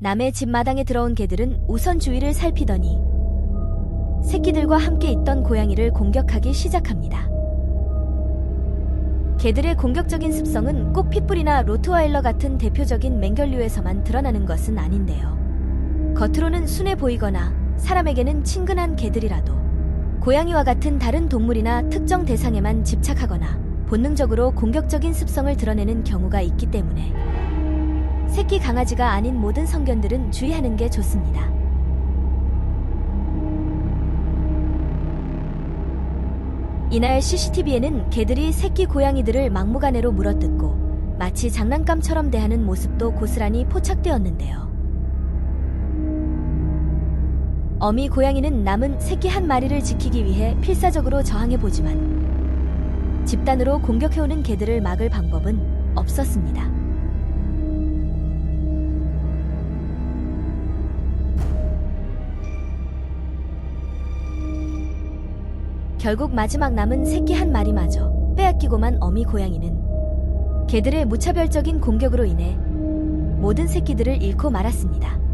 남의 집 마당에 들어온 개들은 우선 주위를 살피더니 새끼들과 함께 있던 고양이를 공격하기 시작합니다. 개들의 공격적인 습성은 꼭 핏불이나 로트와일러 같은 대표적인 맹견류에서만 드러나는 것은 아닌데요. 겉으로는 순해 보이거나 사람에게는 친근한 개들이라도 고양이와 같은 다른 동물이나 특정 대상에만 집착하거나 본능적으로 공격적인 습성을 드러내는 경우가 있기 때문에 새끼 강아지가 아닌 모든 성견들은 주의하는 게 좋습니다. 이날 CCTV에는 개들이 새끼 고양이들을 막무가내로 물어뜯고 마치 장난감처럼 대하는 모습도 고스란히 포착되었는데요. 어미 고양이는 남은 새끼 한 마리를 지키기 위해 필사적으로 저항해보지만 집단으로 공격해오는 개들을 막을 방법은 없었습니다. 결국 마지막 남은 새끼 한 마리마저 빼앗기고만 어미 고양이는 개들의 무차별적인 공격으로 인해 모든 새끼들을 잃고 말았습니다.